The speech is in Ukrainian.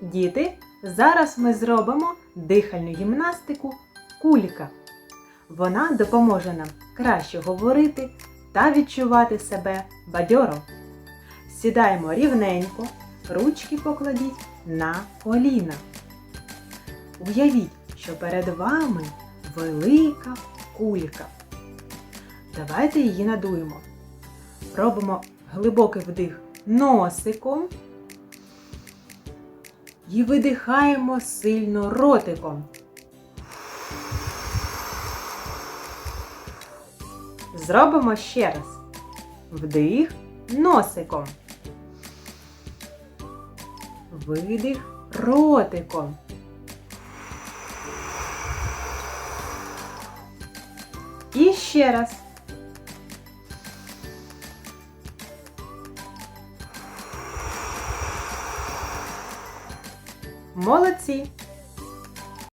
Діти, зараз ми зробимо дихальну гімнастику кулька. Вона допоможе нам краще говорити та відчувати себе бадьоро. Сідаємо рівненько, ручки покладіть на коліна. Уявіть, що перед вами велика кулька. Давайте її надуємо. Робимо глибокий вдих носиком і видихаємо сильно ротиком. Зробимо ще раз. Вдих носиком. Видих ротиком. І ще раз. Молодці!